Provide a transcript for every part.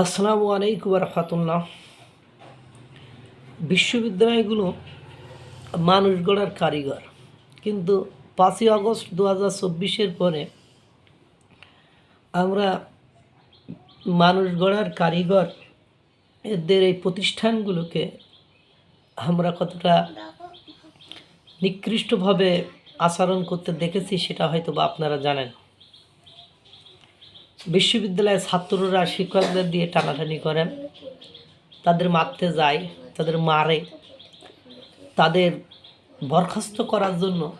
আসসালামু আলাইকুম রহমতুল্লাহ। বিশ্ববিদ্যালয়গুলো মানুষ গড়ার কারিগর। কিন্তু পাঁচই আগস্ট দু হাজার চব্বিশের পরে আমরা মানুষ গড়ার কারিগর এদের এই প্রতিষ্ঠানগুলোকে আমরা কতটা নিকৃষ্টভাবে আচরণ করতে দেখেছি সেটা হয়তো বা আপনারা জানেন। বিশ্ববিদ্যালয়ের ছাত্ররা শিক্ষকদের দিয়ে টানাটানি করেন। তাদের মারতে যায়, তাদের মারে। তাদের বরখাস্ত করার জন্য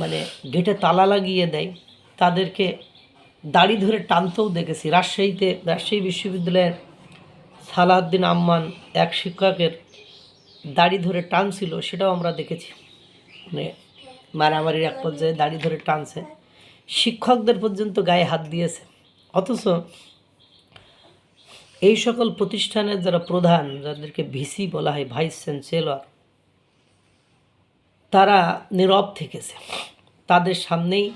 মানে গেটে তালা লাগিয়ে দেয়। তাদেরকে দাড়ি ধরে টানতেও দেখেছি। রাজশাহীতে, রাজশাহী বিশ্ববিদ্যালয়ের সালাউদ্দিন আম্মান এক শিক্ষকের দাড়ি ধরে টানছিল, সেটাও আমরা দেখেছি। মানে মারামারির এক পর্যায়ে দাড়ি ধরে টানছে। শিক্ষকদের পর্যন্ত গায়ে হাত দিয়েছে। অথচ এই সকল প্রতিষ্ঠানের যারা প্রধান, যাদেরকে ভিসি বলা হয়, ভাইস চ্যান্সেলর, তারা নীরব থেকেছে। তাদের সামনেই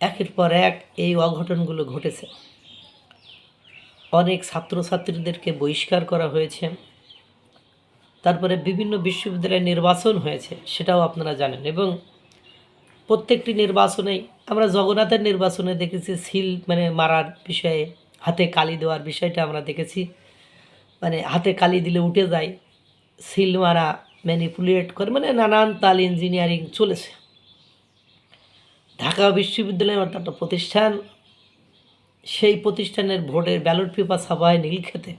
একের পর এক এই অঘটনগুলো ঘটেছে। অনেক ছাত্রছাত্রীদেরকে বহিষ্কার করা হয়েছে। তারপরে বিভিন্ন বিশ্ববিদ্যালয়ে নির্বাচন হয়েছে, সেটাও আপনারা জানেন। এবং প্রত্যেকটি নির্বাচনেই আমরা জগন্নাথের নির্বাচনে দেখেছি সিল মানে মারার বিষয়ে, হাতে কালি দেওয়ার বিষয়টা আমরা দেখেছি। মানে হাতে কালি দিলে উঠে যায়, সিল মারা ম্যানিপুলেট করে মানে নানান তাল ইঞ্জিনিয়ারিং চলেছে। ঢাকা বিশ্ববিদ্যালয় অর্থাৎ একটা প্রতিষ্ঠান, সেই প্রতিষ্ঠানের ভোটের ব্যালট পেপার ছাপায় নীলক্ষেতে।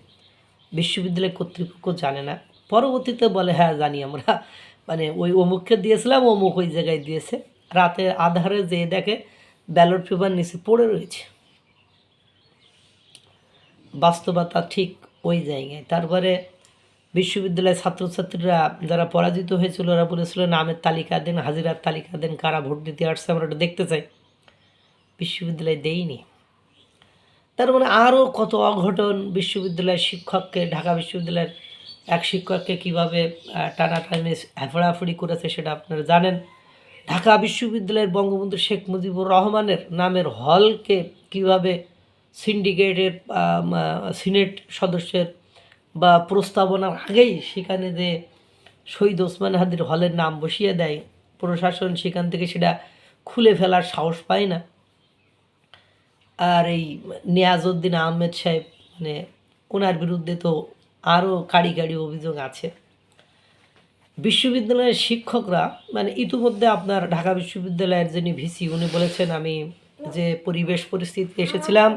বিশ্ববিদ্যালয় কর্তৃপক্ষ জানে না। পরবর্তীতে বলে হ্যাঁ জানি আমরা। মানে ওই অমুককে দিয়েছিলাম, অমুক ওই জায়গায় দিয়েছে। রাতে আধারে যেয়ে দেখে ব্যালট পেপার নিচে পড়ে রয়েছে। বাস্তবতা ঠিক ওই জায়গায়। তারপরে বিশ্ববিদ্যালয়ের ছাত্রছাত্রীরা যারা পরাজিত হয়েছিল, ওরা বলেছিল নামের তালিকা দেন, হাজিরার তালিকা দেন, কারা ভোট দিতে আসছে আমরা ওটা দেখতে চাই। বিশ্ববিদ্যালয় দেইনি তার মানে আরও কত অঘটন বিশ্ববিদ্যালয়ের শিক্ষককে, ঢাকা বিশ্ববিদ্যালয়ের এক শিক্ষককে কীভাবে টানাটানি হেফড়াফড়ি করেছে সেটা আপনারা জানেন। ঢাকা বিশ্ববিদ্যালয়ের বঙ্গবন্ধু শেখ মুজিবুর রহমানের নামের হলকে কীভাবে সিন্ডিকেটের সিনেট সদস্যের বা প্রস্তাবনার আগেই সেখানে যে শহীদ ওসমান হাদির হলের নাম বসিয়ে দেয়, প্রশাসন সেখান থেকে সেটা খুলে ফেলার সাহস পায় না। আর এই নিয়াজউদ্দিন আহমেদ সাহেব মানে ওনার বিরুদ্ধে তো আরও কাড়ি কাড়ি অভিযোগ আছে। বিশ্ববিদ্যালয়ের শিক্ষকরা মানে ইতিমধ্যে আপনার ঢাকা বিশ্ববিদ্যালয়ের যিনি ভিসি, উনি বলেছেন, আমি যে পরিবেশ পরিস্থিতি এসেছিলাম,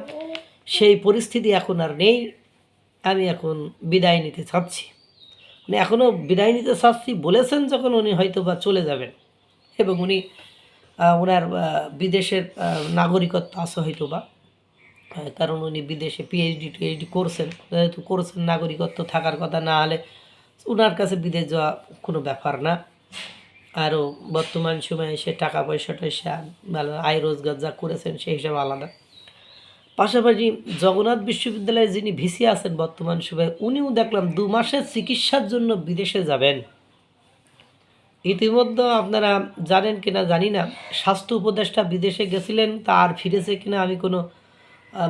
সেই পরিস্থিতি এখন আর নেই, আমি এখন বিদায় নিতে চাচ্ছি। মানে এখনও বিদায় নিতে চাচ্ছি বলেছেন যখন উনি হয়তো বা চলে যাবেন। এবং উনি ওনার বিদেশের নাগরিকত্ব আছে হয়তো বা কারণ উনি বিদেশে পিএইচডি টিএইচডি করছেন। যেহেতু করছেন, নাগরিকত্ব থাকার কথা না হলে ওনার কাছে বিদেশ যাওয়া কোনো ব্যাপার না। আরও বর্তমান সময়ে সে টাকা পয়সাটা সে ভালো আয় রোজগার যা করেছেন সেই হিসাবে আলাদা। পাশাপাশি জগন্নাথ বিশ্ববিদ্যালয়ে যিনি ভিসি আছেন বর্তমান সময়ে, উনিও দেখলাম দু মাসের চিকিৎসার জন্য বিদেশে যাবেন। ইতিমধ্যে আপনারা জানেন কিনা জানি না, স্বাস্থ্য উপদেষ্টা বিদেশে গেছিলেন, তা আর ফিরেছে কিনা আমি কোনো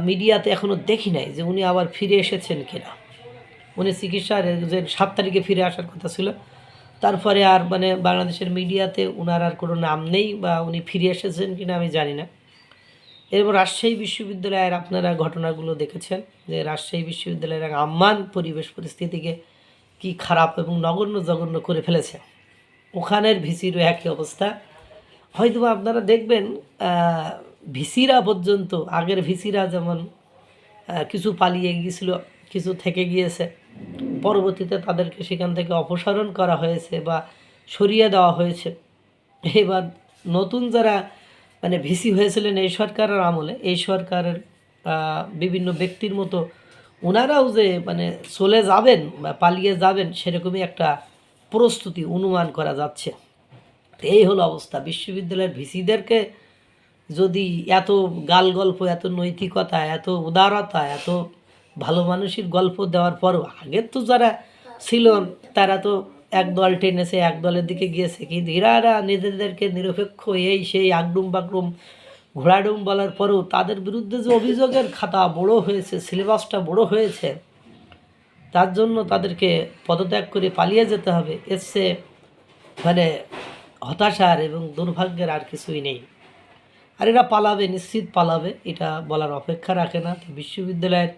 মিডিয়াতে এখনও দেখি নাই যে উনি আবার ফিরে এসেছেন কিনা। উনি চিকিৎসার যে সাত তারিখে ফিরে আসার কথা ছিল। তারপরে আর মানে বাংলাদেশের মিডিয়াতে ওনার আর কোনো নাম নেই বা উনি ফিরে এসেছেন কিনা আমি জানি না। এরপর রাজশাহী বিশ্ববিদ্যালয়ের আপনারা ঘটনাগুলো দেখেছেন যে রাজশাহী বিশ্ববিদ্যালয়ের আম্মান পরিবেশ পরিস্থিতিকে কি খারাপ এবং নগণ্য জঘন্য করে ফেলেছে। ওখানের ভিসিরও একই অবস্থা। হয়তো আপনারা দেখবেন ভিসিরা পর্যন্ত, আগের ভিসিরা যেমন কিছু পালিয়ে গিয়েছিল কিছু থেকে গিয়েছে। পরবর্তীতে তাদেরকে সেখান থেকে অপসারণ করা হয়েছে বা সরিয়ে দেওয়া হয়েছে। এবার নতুন যারা মানে ভিসি হয়েছিলেন এই সরকারের আমলে, এই সরকারের বিভিন্ন ব্যক্তির মতো ওনারাও যে মানে চলে যাবেন বা পালিয়ে যাবেন সেরকমই একটা প্রস্তুতি অনুমান করা যাচ্ছে। এই হলো অবস্থা। বিশ্ববিদ্যালয়ের ভিসিদেরকে যদি এত গাল গল্প এত নৈতিকতা, এত উদারতা, এত ভালো মানুষের গল্প দেওয়ার পরও আগের তো যারা ছিল, তারা তো এক দল টেনেছে এক দলের দিকে গিয়েছে। কিন্তু এরা নিজেদেরকে নিরপেক্ষ এই সেই আগডুম বাগডুম, ঘোড়াডুম বলার পরেও তাদের বিরুদ্ধে যে অভিযোগের খাতা বড় হয়েছে, সিলেবাসটা বড় হয়েছে, তার জন্য তাদেরকে পদত্যাগ করে পালিয়ে যেতে হবে চেয়ে মানে হতাশার এবং দুর্ভাগ্যের আর কিছুই নেই। আর এরা পালাবে, নিশ্চিত পালাবে, এটা বলার অপেক্ষা রাখে না। বিশ্ববিদ্যালয়ের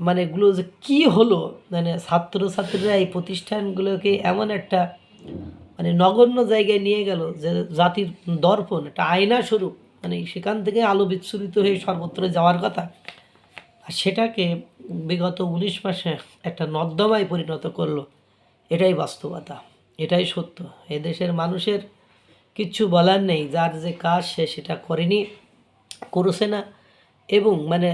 মানে এগুলো যে কী হলো? মানে ছাত্রছাত্রীরা এই প্রতিষ্ঠানগুলোকে এমন একটা মানে নগণ্য জায়গায় নিয়ে গেল যে জাতির দর্পণ, একটা আয়না স্বরূপ। মানে সেখান থেকে আলো বিচ্ছুরিত হয়ে সর্বত্র যাওয়ার কথা। আর সেটাকে বিগত উনিশ মাসে একটা নর্দমায় পরিণত করল। এটাই বাস্তবতা, এটাই সত্য। এদেশের মানুষের কিচ্ছু বলার নেই, যার যে কাজ সে সেটা করেনি, করছে না। এবং মানে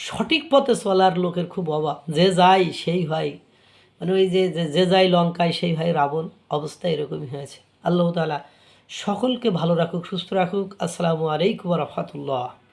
সঠিক পথে চলার লোকের খুব অভাব। যে যাই, সেই হয়। মানে ওই যে, যে- যাই লঙ্কায়, সেই হয় রাবণ। অবস্থা এরকমই হয়েছে। আল্লাহ তালা সকলকে ভালো রাখুক, সুস্থ রাখুক। আসসালামু আলাইকুম রহমতুল্লাহ।